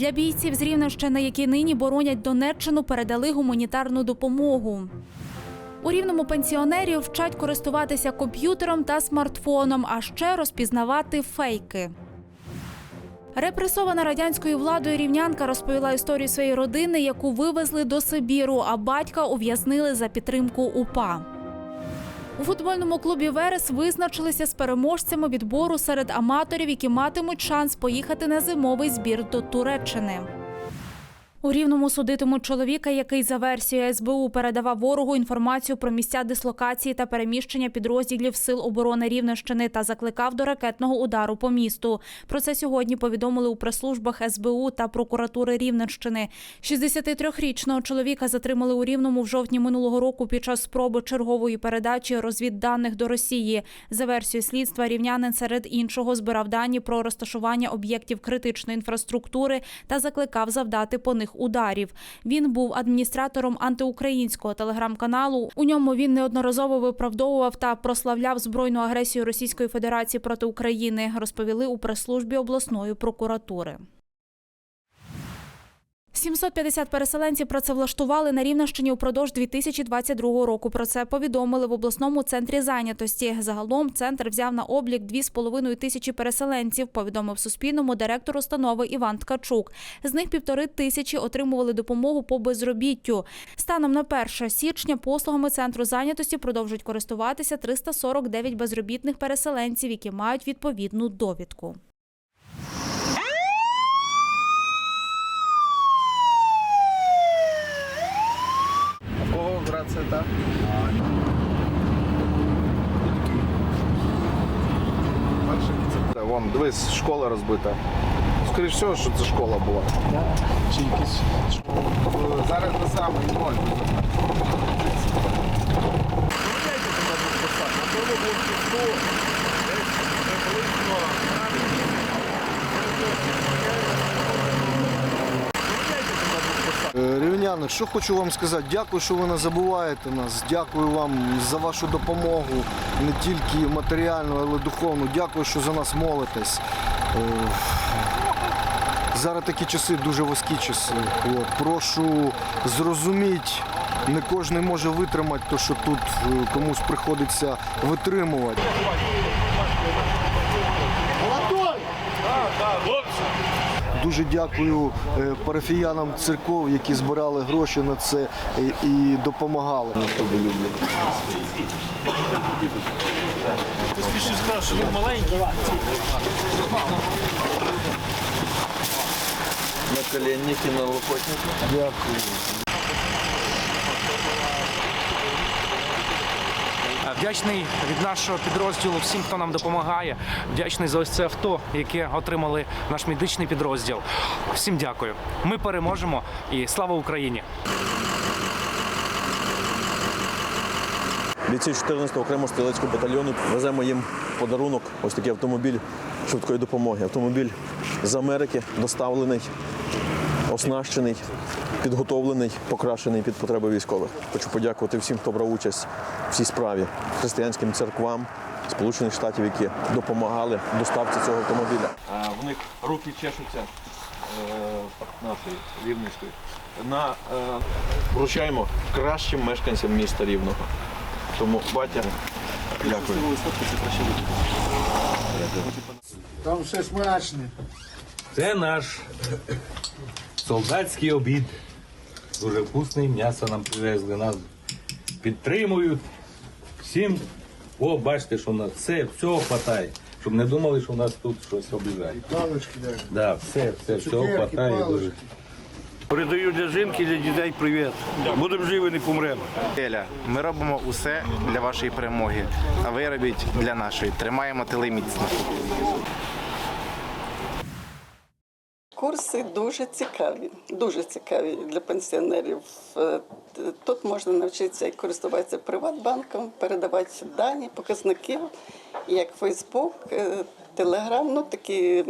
Для бійців з Рівненщини, які нині боронять Донеччину, передали гуманітарну допомогу. У рівному пенсіонерів вчать користуватися комп'ютером та смартфоном, а ще розпізнавати фейки. Репресована радянською владою рівнянка розповіла історію своєї родини, яку вивезли до Сибіру, а батька ув'язнили за підтримку УПА. У футбольному клубі Верес визначилися з переможцями відбору серед аматорів, які матимуть шанс поїхати на зимовий збір до Туреччини. У рівному судитимуть чоловіка, який за версією СБУ передавав ворогу інформацію про місця дислокації та переміщення підрозділів Сил оборони Рівненщини та закликав до ракетного удару по місту. Про це сьогодні повідомили у прес-службах СБУ та прокуратури Рівненщини. 63-річного чоловіка затримали у Рівному в жовтні минулого року під час спроби чергової передачі розвідданих до Росії. За версією слідства рівнянин серед іншого збирав дані про розташування об'єктів критичної інфраструктури та закликав завдати по них ударів. Він був адміністратором антиукраїнського телеграм-каналу. У ньому він неодноразово виправдовував та прославляв збройну агресію Російської Федерації проти України. Розповіли у прес-службі обласної прокуратури. 750 переселенців працевлаштували на Рівненщині упродовж 2022 року. Про це повідомили в обласному центрі зайнятості. Загалом центр взяв на облік 2,5 тисячі переселенців. Повідомив Суспільному директор установи Іван Ткачук. З них півтори тисячі отримували допомогу по безробіттю. Станом на 1 січня послугами центру зайнятості продовжують користуватися 349 безробітних переселенців, які мають відповідну довідку. А в кого рація та? Перший це вон, дивись, школа розбита. Скоріше всього, що це школа була. Чи якісь Зараз не саме ноль. Е, Рівняни, що хочу вам сказати, дякую, що ви не забуваєте нас. Дякую вам за вашу допомогу, не тільки матеріальну, але й духовну. Дякую, що за нас молитесь. Е, Зараз такі часи дуже важкі часи. Прошу зрозуміти, не кожен може витримати те, що тут е, комусь приходиться витримувати. Дуже дякую е, парафіянам церков, які збирали гроші на це е, і допомагали. На коленники, на лопотники. Дякую. Вдячний від нашого підрозділу всім, хто нам допомагає. Вдячний за ось це авто, яке отримали наш медичний підрозділ. Всім дякую. Ми переможемо і слава Україні! Бійці 14-го окремого стрілецького батальйону веземо їм подарунок, ось такий автомобіль швидкої допомоги. Автомобіль з Америки доставлений, оснащений, підготовлений, покращений під потреби військових. Хочу подякувати всім, хто брав участь в цій справі, християнським церквам Сполучених Штатів, які допомагали в доставці цього автомобіля. В них руки чешуться нашої рівненської. На, е, вручаємо кращим мешканцям міста Рівного. Тому батя, дякую. Там все смачне. Це наш солдатський обід. Дуже вкусний, м'ясо нам привезли, нас підтримують. Всім, о, бачите, що у нас все, всього хватає. Щоб не думали, що у нас тут щось обіжають. Палочки даже. Да, все, все, всього Цукерки, хватає. Дуже. Передаю для жінки, для дітей привіт. Будемо живі, не помремо. Еля, ми робимо усе для вашої перемоги, а ви робіть для нашої. Тримаємо тили міцно. Курси дуже цікаві, дуже цікаві для пенсіонерів. Е, Тут можна навчитися і користуватися Приватбанком, передавати дані, показники, як Фейсбук, е, Телеграм, ну такі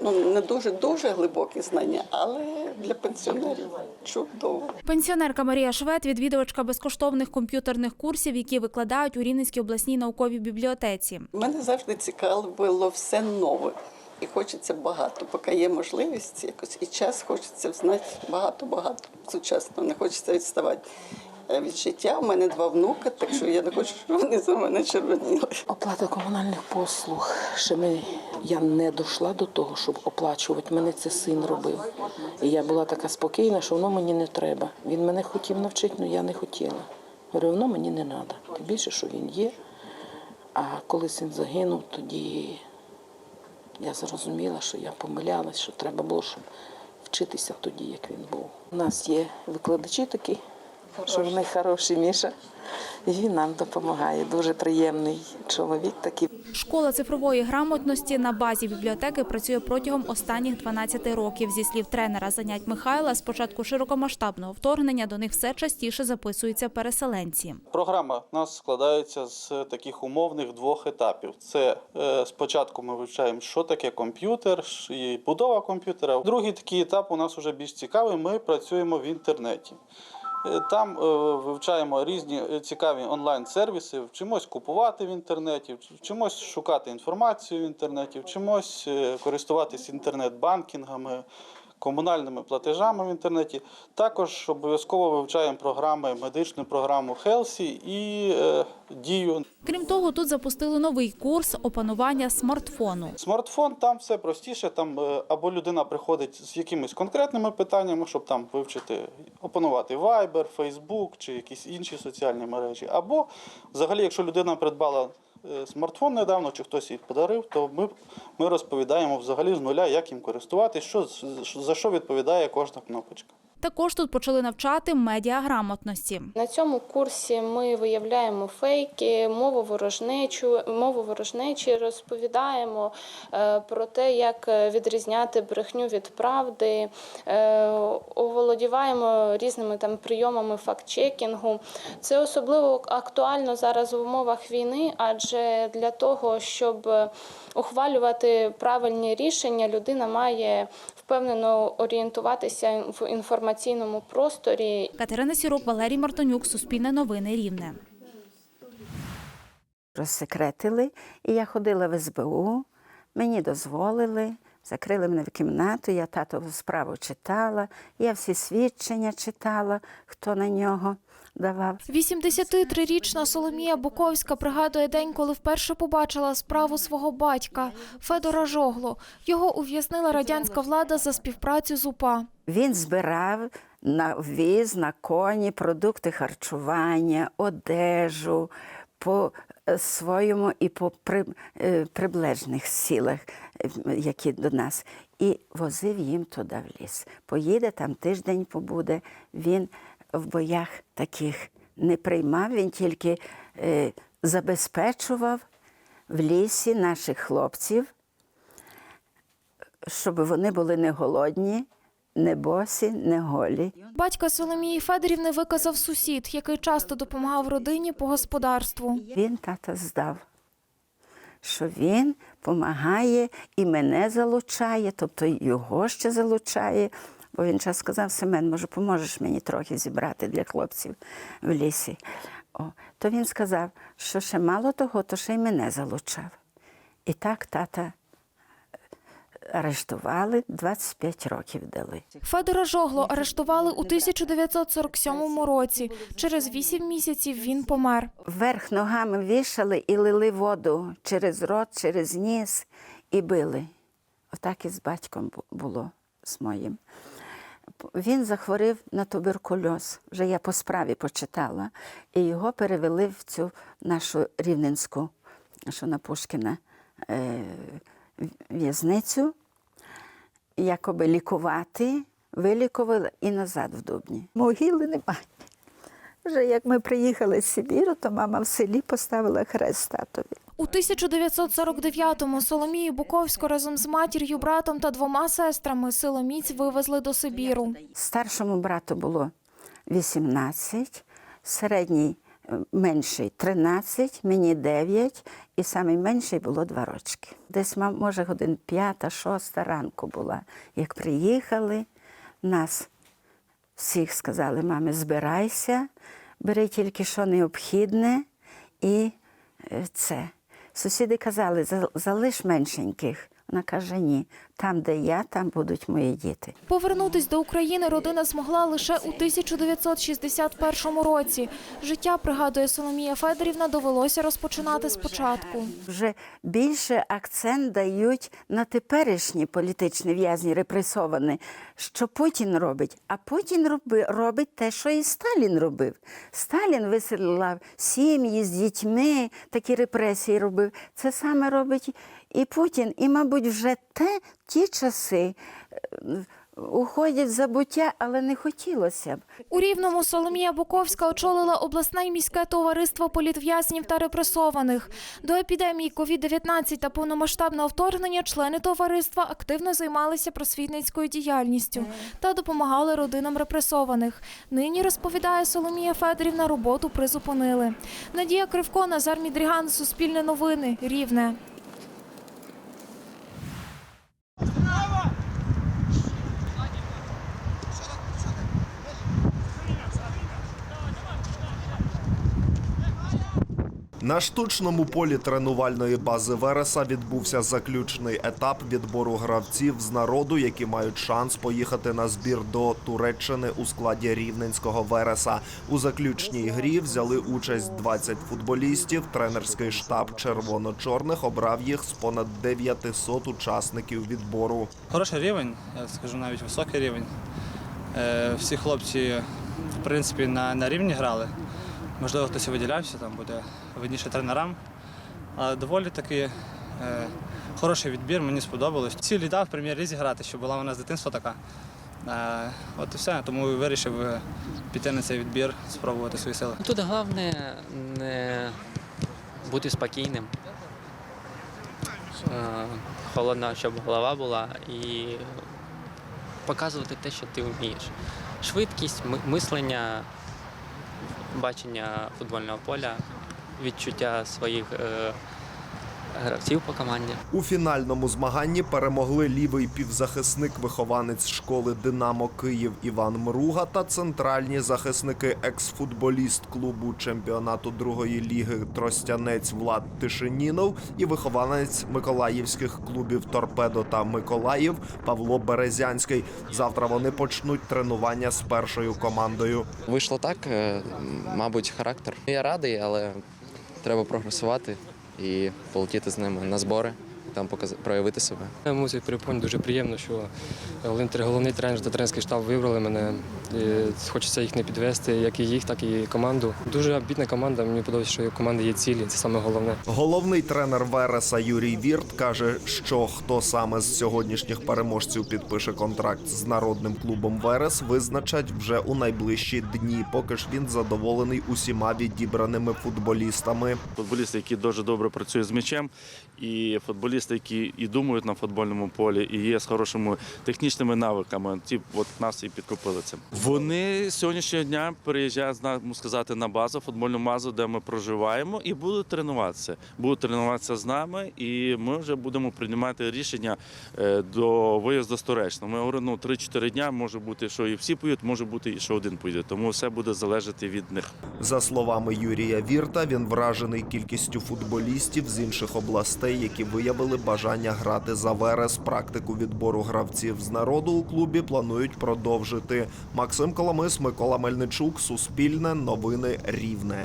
ну, не дуже дуже глибокі знання, але для пенсіонерів чудово. Пенсіонерка Марія Швед, відвідувачка безкоштовних комп'ютерних курсів, які викладають у Рівненській обласній науковій бібліотеці. Мене завжди цікавило все нове. І хочеться багато. Поки є можливість, якось і час хочеться знати багато-багато сучасного. Не хочеться відставати е, від життя. У мене два внука, так що я не хочу, щоб вони за мене червоніли. Оплата комунальних послуг. Ще ми, я не дійшла до того, щоб оплачувати. Мене це син робив. І я була така спокійна, що воно мені не треба. Він мене хотів навчити, але я не хотіла. Говорю, воно мені не треба. Тим більше, що він є. А коли син загинув, тоді я зрозуміла, що я помилялась, що треба було щоб вчитися тоді, як він був. У нас є викладачі такі, що вони хороші, Міша. І він нам допомагає. Дуже приємний чоловік такий. Школа цифрової грамотності на базі бібліотеки працює протягом останніх 12 років. Зі слів тренера занять Михайла, з початку широкомасштабного вторгнення до них все частіше записуються переселенці. Програма у нас складається з таких умовних двох етапів. Це е, спочатку ми вивчаємо, що таке комп'ютер і будова комп'ютера. Другий такий етап у нас вже більш цікавий. Ми працюємо в інтернеті. Е, Там е, вивчаємо різні е, цікаві онлайн-сервіси, вчимось купувати в інтернеті, вчимось шукати інформацію в інтернеті, вчимось користуватись інтернет-банкінгами, комунальними платежами в інтернеті. Також обов'язково вивчаємо програми, медичну програму Хелсі і е, дію. Крім того, тут запустили новий курс опанування смартфону. Смартфон там все простіше. Там е, або людина приходить з якимись конкретними питаннями, щоб там вивчити, опанувати Viber, Facebook чи якісь інші соціальні мережі. Або взагалі, якщо людина придбала смартфон недавно, чи хтось їх подарив, то ми, ми розповідаємо взагалі з нуля, як їм користуватись, що за що відповідає кожна кнопочка. Також тут почали навчати медіаграмотності. На цьому курсі ми виявляємо фейки, мову ворожнечу, мову ворожнечі, розповідаємо е, про те, як відрізняти брехню від правди, е, оволодіваємо різними там прийомами факт-чекінгу. Це особливо актуально зараз в умовах війни, адже для того, щоб ухвалювати правильні рішення, людина має впевнено орієнтуватися в інформаційному просторі Катерина Сірок, Валерій Мартонюк, Суспільне новини Рівне. розсекретили, і я ходила в СБУ, мені дозволили, закрили мене в кімнату, я татову справу читала, я всі свідчення читала, хто на нього давав. 83-річна Соломія Буковська пригадує день, коли вперше побачила справу свого батька Федора Жогло. Його ув'язнила радянська влада за співпрацю з УПА. Він збирав на віз на коні продукти харчування, одежу по своєму і по е, приближних сілах, е, які до нас, і возив їм туди в ліс. Поїде там тиждень побуде. Він в боях таких не приймав, він тільки е, забезпечував в лісі наших хлопців, щоб вони були не голодні, не босі, не голі. Батька Соломії Федорівни виказав сусід, який часто допомагав родині по господарству. Він тата здав, що він допомагає і мене залучає, тобто його ще залучає. Бо він час сказав, Семен, може, поможеш мені трохи зібрати для хлопців в лісі. О, то він сказав, що ще мало того, то ще й мене залучав. І так тата арештували, 25 років дали. Федора Жогло арештували у 1947 році. Через вісім місяців він помер. Вверх ногами вішали і лили воду через рот, через ніс і били. Отак і з батьком було з моїм. Він захворів на туберкульоз. Вже я по справі почитала. І його перевели в цю нашу рівненську, що на Пушкіна, е, в'язницю, якоби лікувати, вилікували і назад в Дубні. Могили немає. Вже як ми приїхали з Сибіру, то мама в селі поставила хрест татові. У 1949-му Соломію Буковську разом з матір'ю, братом та двома сестрами силоміць вивезли до Сибіру. Старшому брату було 18, середній менший 13, мені 9, і самий менший було 2 рочки. Десь, може, годин 5, 6 ранку була. Як приїхали, нас всіх сказали, мами, збирайся, бери тільки що необхідне і е, це. Сусіди казали, залиш меншеньких Вона каже: ні, там, де я, там будуть мої діти. Повернутись до України родина змогла лише у 1961 році. Життя, пригадує Соломія Федорівна, довелося розпочинати спочатку. Вже більше акцент дають на теперішні політичні в'язні репресовані, що Путін робить. А Путін роби, робить те, що і Сталін робив. Сталін виселив сім'ї з дітьми, такі репресії робив. Це саме робить і Путін. І, мабуть, вже те, ті часи е, уходять в забуття, але не хотілося б. У Рівному Соломія Буковська очолила обласне і міське товариство політв'язнів та репресованих. До епідемії COVID-19 та повномасштабного вторгнення члени товариства активно займалися просвітницькою діяльністю та допомагали родинам репресованих. Нині, розповідає Соломія Федорівна, роботу призупинили. Надія Кривко, Назар Мідріган, Суспільне новини, Рівне. На штучному полі тренувальної бази Вереса відбувся заключний етап відбору гравців з народу, які мають шанс поїхати на збір до Туреччини у складі рівненського Вереса. У заключній грі взяли участь 20 футболістів. Тренерський штаб червоно-чорних обрав їх з понад 900 учасників відбору. Хороший рівень, я скажу навіть високий рівень. Е, Всі хлопці, в принципі, на, на рівні грали. Можливо, хтось виділявся, там буде видніше тренерам. Але доволі таки е, хороший відбір, мені сподобалось. Ціль іда в прем'єр-лізі грати, щоб була вона з дитинства така. Е, От і все. Тому вирішив е, піти на цей відбір, спробувати свої сили. Тут головне не бути спокійним. Е, Холодно, щоб голова була і показувати те, що ти вмієш. Швидкість, мислення, бачення футбольного поля, відчуття своїх е, гравців по команді. У фінальному змаганні перемогли лівий півзахисник, вихованець школи Динамо Київ Іван Мруга та центральні захисники, екс-футболіст клубу чемпіонату другої ліги Тростянець Влад Тишинінов і вихованець миколаївських клубів Торпедо та Миколаїв Павло Березянський. Завтра вони почнуть тренування з першою командою. Вийшло так, е, мабуть, характер. Я радий, але треба прогресувати і полетіти з ними на збори, там показ... проявити себе. Мусить Припонь дуже приємно, що головний, головний тренер та тренерський штаб вибрали мене. І хочеться їх не підвести, як і їх, так і команду. Дуже амбітна команда. Мені подобається, що у команди є цілі. Це саме головне. Головний тренер Вереса Юрій Вірт каже, що хто саме з сьогоднішніх переможців підпише контракт з народним клубом Верес, визначать вже у найближчі дні. Поки ж він задоволений усіма відібраними футболістами. Футболісти, які дуже добре працюють з м'ячем, і футболісти, які і думають на футбольному полі, і є з хорошими технічними навиками. Ті от нас і підкупили цим. Вони сьогоднішнього дня переїжджають можна сказати на базу, футбольну базу, де ми проживаємо, і будуть тренуватися. Будуть тренуватися з нами, і ми вже будемо приймати рішення е, до виїзду з Туреччини. Ми говоримо, ну 3-4 дня може бути, що і всі поїдуть, може бути і що один поїде. Тому все буде залежати від них. За словами Юрія Вірта, він вражений кількістю футболістів з інших областей, які виявили бажання грати за Верес. Практику відбору гравців з народу у клубі планують продовжити. Максим Коломис, Микола Мельничук, Суспільне, Новини Рівне.